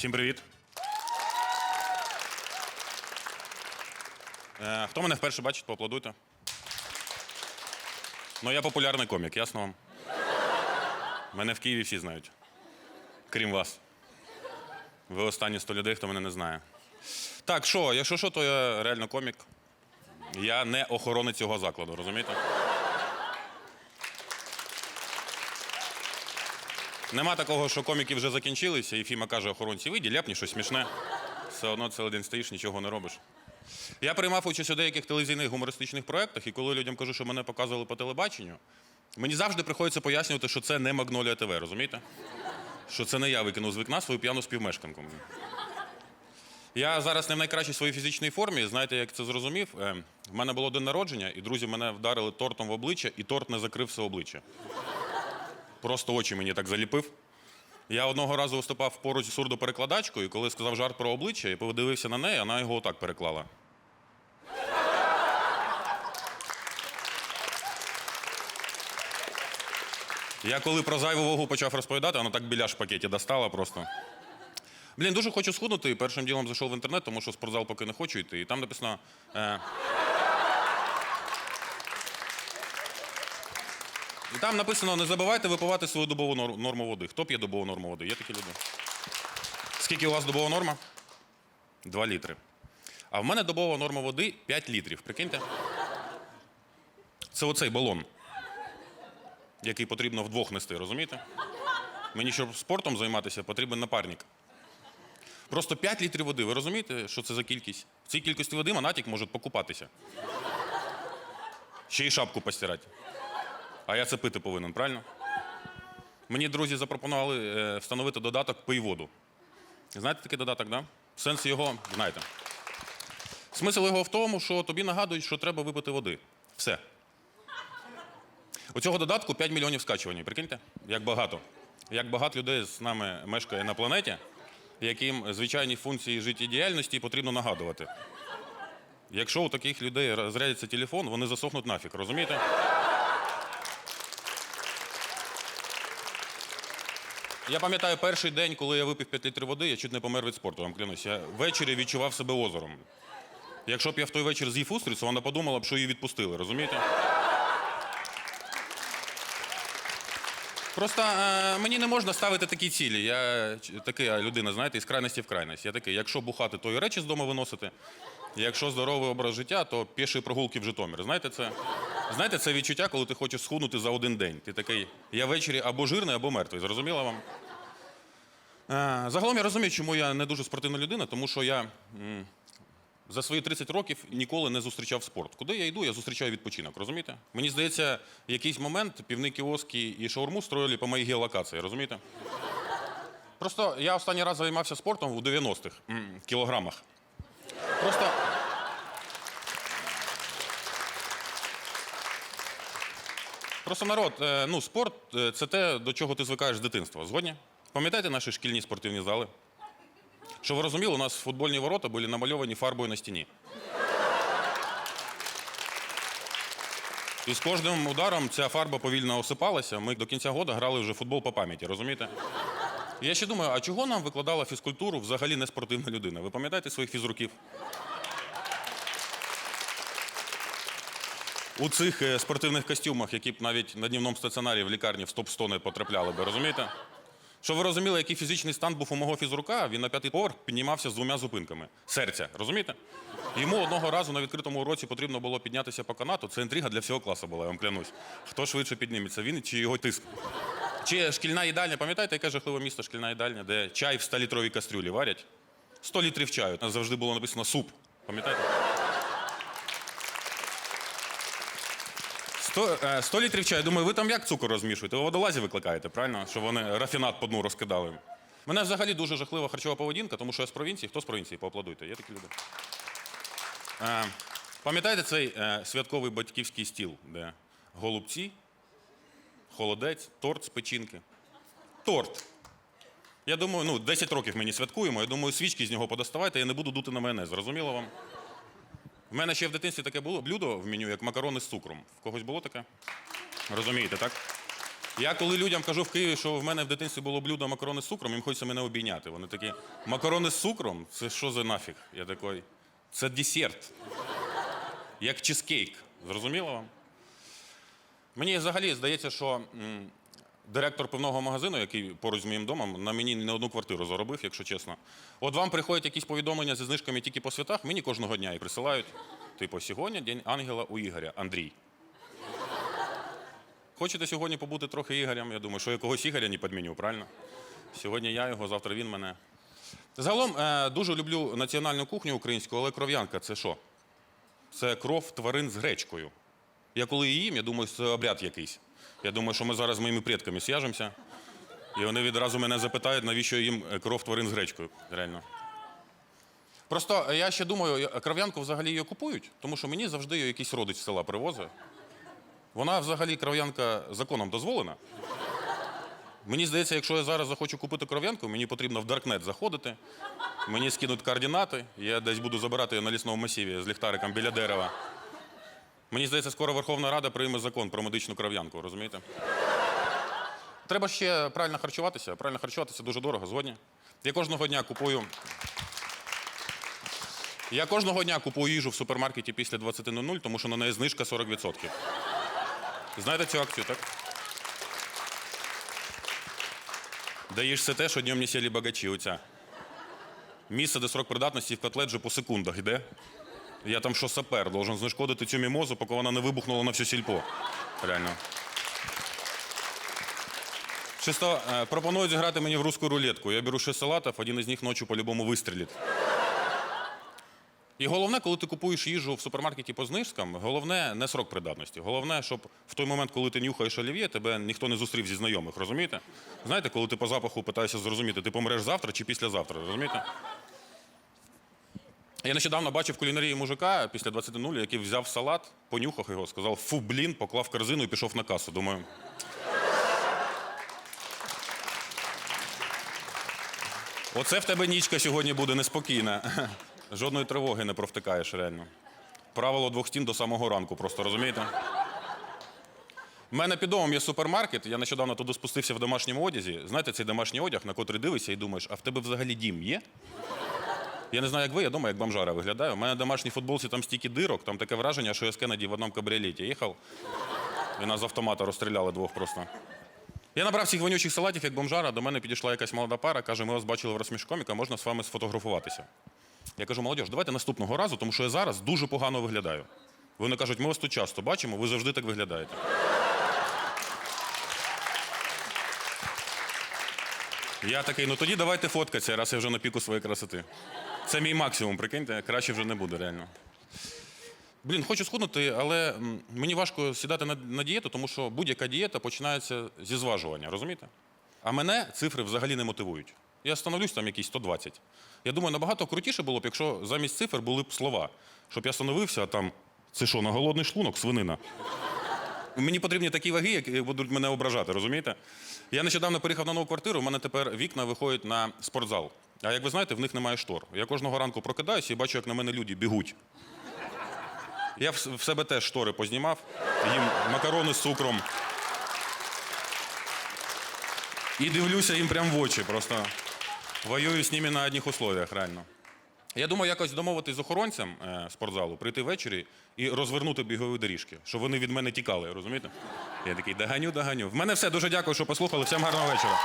Всім привіт. Е, хто мене вперше бачить, поаплодуйте. Ну, я популярний комік, ясно вам? Мене в Києві всі знають. Крім вас. Ви останні 100 людей, хто мене не знає. Так, що, якщо що, то я реально комік. Я не охоронець цього закладу, розумієте? Нема такого, що коміки вже закінчилися, і Фіма каже охоронці, вийді, ляпні щось смішне. Все одно цілий день стоїш, нічого не робиш. Я приймав участь у деяких телевізійних гумористичних проєктах, і коли людям кажу, що мене показували по телебаченню, мені завжди приходиться пояснювати, що це не Магнолія ТВ, розумієте? Що це не я викинув з вікна свою п'яну співмешканку. Я зараз не в найкращій своїй фізичній формі. Знаєте, як це зрозумів? Е, в мене було день народження, і друзі мене вдарили тортом в обличчя, і торт не закрив все обличчя. Просто очі мені так заліпив. Я одного разу виступав поруч з сурдоперекладачкою, і коли сказав жарт про обличчя, і подивився на неї, вона його отак переклала. Я коли про зайву вагу почав розповідати, вона так біляш в пакеті достала просто. Блін, дуже хочу схуднути, і першим ділом зайшов в інтернет, тому що спортзал поки не хочу йти. І там написано. Е... І там написано: не забувайте випивати свою добову норму води. Хто п'є добову норму води? Є такі люди. Скільки у вас добова норма? Два літри. А в мене добова норма води 5 літрів. Прикиньте? Це оцей балон, який потрібно вдвох нести, розумієте? Мені, щоб спортом займатися, потрібен напарник. Просто 5 літрів води. Ви розумієте, що це за кількість? В цій кількості води монатік може покупатися. Ще й шапку постирати. А я це пити повинен, правильно? Мені друзі запропонували е, встановити додаток пий воду. Знаєте такий додаток, да? Сенс його знаєте. Смисл його в тому, що тобі нагадують, що треба випити води. Все. У цього додатку 5 мільйонів скачувань. Прикиньте, як багато. Як багато людей з нами мешкає на планеті, яким звичайні функції життєдіяльності потрібно нагадувати. Якщо у таких людей розрядиться телефон, вони засохнуть нафіг, розумієте? Я пам'ятаю перший день, коли я випив 5 літрів води, я чуть не помер від спорту, вам клянусь. Я ввечері відчував себе озером. Якщо б я в той вечір з'їв устрицю, вона подумала б, що її відпустили, розумієте? Просто е, мені не можна ставити такі цілі. Я така людина, знаєте, із крайності в крайність. Я такий, якщо бухати, то і речі з дому виносити. Якщо здоровий образ життя, то піші прогулки в Житомир. Знаєте, це, знаєте, це відчуття, коли ти хочеш схуднути за один день. Ти такий, я ввечері або жирний, або мертвий. Зрозуміло вам? Е, Загалом я розумію, чому я не дуже спортивна людина, тому що я за свої 30 років ніколи не зустрічав спорт. Куди я йду, я зустрічаю відпочинок, розумієте? Мені здається, в якийсь момент півні кіоски і шаурму строїли по моїй геолокації, розумієте? Просто я останній раз займався спортом у 90-х м, кілограмах. Просто. Просто народ, е, ну, спорт е, це те, до чого ти звикаєш з дитинства. Згодні? Пам'ятаєте наші шкільні спортивні зали? Щоб ви розуміли, у нас футбольні ворота були намальовані фарбою на стіні. І з кожним ударом ця фарба повільно осипалася. Ми до кінця року грали вже футбол по пам'яті, розумієте? Я ще думаю, а чого нам викладала фізкультуру взагалі не спортивна людина? Ви пам'ятаєте своїх фізруків? У цих е, спортивних костюмах, які б навіть на днівному стаціонарі в лікарні в стоп-100 не потрапляли би, розумієте? Щоб ви розуміли, який фізичний стан був у мого фізрука, він на п'ятий поверх піднімався з двома зупинками. Серця, розумієте? Йому одного разу на відкритому уроці потрібно було піднятися по канату. Це інтрига для всього класу була, я вам клянусь. Хто швидше підніметься, він чи його тиск? Чи шкільна їдальня, пам'ятаєте, яке жахливе місто шкільна їдальня, де чай в 100-літровій кастрюлі варять? 100 літрів чаю. Там завжди було написано суп. Пам'ятаєте? 100, е, 100 літрів чаю. Думаю, ви там як цукор розмішуєте? Ви водолазі викликаєте, правильно? Щоб вони рафінат по дну розкидали. Мене взагалі дуже жахлива харчова поведінка, тому що я з провінції. Хто з провінції? Поаплодуйте. Є такі люди. Е, пам'ятаєте цей е, святковий батьківський стіл, де голубці, холодець, торт з печінки? Торт. Я думаю, ну, 10 років мені святкуємо. Я думаю, свічки з нього подоставайте, я не буду дути на мене. Зрозуміло вам? У мене ще в дитинстві таке було блюдо в меню, як макарони з цукром. В когось було таке? Розумієте, так? Я коли людям кажу в Києві, що в мене в дитинстві було блюдо макарони з цукром, їм хочеться мене обійняти. Вони такі, макарони з цукром? Це що за нафіг? Я такий, це десерт. Як чизкейк. Зрозуміло вам? Мені взагалі здається, що директор пивного магазину, який поруч з моїм домом, на мені не одну квартиру заробив, якщо чесно. От вам приходять якісь повідомлення зі знижками тільки по святах, мені кожного дня їх присилають. Типу, сьогодні день ангела у Ігоря, Андрій. Хочете сьогодні побути трохи Ігорем? Я думаю, що я когось Ігоря не підміню, правильно? Сьогодні я його, завтра він мене. Загалом е, дуже люблю національну кухню українську, але кров'янка це що? Це кров тварин з гречкою. Я коли її їм, я думаю, це обряд якийсь. Я думаю, що ми зараз з моїми предками зв'яжемося, і вони відразу мене запитають, навіщо їм е, кров тварин з гречкою. Реально. Просто е, я ще думаю, кров'янку взагалі її купують, тому що мені завжди її якийсь родич з села привозить. Вона взагалі кров'янка законом дозволена. Мені здається, якщо я зараз захочу купити кров'янку, мені потрібно в Даркнет заходити, мені скинуть координати, я десь буду забирати її на лісному масиві з ліхтариком біля дерева. Мені здається, скоро Верховна Рада прийме закон про медичну кров'янку, розумієте? Треба ще правильно харчуватися. Правильно харчуватися дуже дорого, згодні. Я кожного дня купую. Я кожного дня купую їжу в супермаркеті після 20.00, тому що на неї знижка 40%. Знаєте цю акцію, так? Даєш все те, що днем не сіли багачі. Оця. Місце, де срок придатності в котлет же по секундах йде. Я там що сапер, должен знешкодити цю мімозу, поки вона не вибухнула на всю сільпо. Реально. Чисто е, пропонують зіграти мені в русську рулетку. Я беру 6 салатів, один із них ночі по-любому вистрілить. І головне, коли ти купуєш їжу в супермаркеті по знижкам, головне не срок придатності. Головне, щоб в той момент, коли ти нюхаєш олів'є, тебе ніхто не зустрів зі знайомих, розумієте? Знаєте, коли ти по запаху питаєшся зрозуміти, ти помреш завтра чи післязавтра, розумієте? Я нещодавно бачив в кулінарії мужика після 20.00, який взяв салат, понюхав його, сказав фу, блін, поклав корзину і пішов на касу. Думаю. Оце в тебе нічка сьогодні буде неспокійна. Жодної тривоги не провтикаєш реально. Правило двох стін до самого ранку, просто розумієте? У мене під домом є супермаркет, я нещодавно туди спустився в домашньому одязі. Знаєте, цей домашній одяг, на котрий дивишся і думаєш, а в тебе взагалі дім є? Я не знаю, як ви, я думаю, як бомжара виглядаю. У мене домашні футболці там стільки дирок, там таке враження, що я з Кеннеді в одному кабріолеті їхав. І нас з автомата розстріляли двох просто. Я набрав цих вонючих салатів, як бомжара. До мене підійшла якась молода пара, каже, ми вас бачили в розсмішкоміка, можна з вами сфотографуватися. Я кажу, молодіж, давайте наступного разу, тому що я зараз дуже погано виглядаю. Вони кажуть, ми вас тут часто бачимо, ви завжди так виглядаєте. Я такий, ну тоді давайте фоткатися, раз я вже на піку своєї красоти. Це мій максимум, прикиньте, краще вже не буде реально. Блін, хочу схуднути, але мені важко сідати на, на дієту, тому що будь-яка дієта починається зі зважування, розумієте? А мене цифри взагалі не мотивують. Я становлюсь там якісь 120. Я думаю, набагато крутіше було б, якщо замість цифр були б слова. Щоб я становився, а там це що, на голодний шлунок, свинина. Мені потрібні такі ваги, які будуть мене ображати, розумієте? Я нещодавно переїхав на нову квартиру, у мене тепер вікна виходять на спортзал. А як ви знаєте, в них немає штор. Я кожного ранку прокидаюся і бачу, як на мене люди бігуть. Я в себе теж штори познімав, їм макарони з цукром. І дивлюся їм прямо в очі, просто воюю з ними на одних условиях, реально. Я думаю, якось домовитись з охоронцем е, спортзалу, прийти ввечері і розвернути бігові доріжки, щоб вони від мене тікали, розумієте? Я такий доганю, доганю. В мене все. Дуже дякую, що послухали. Всім гарного вечора.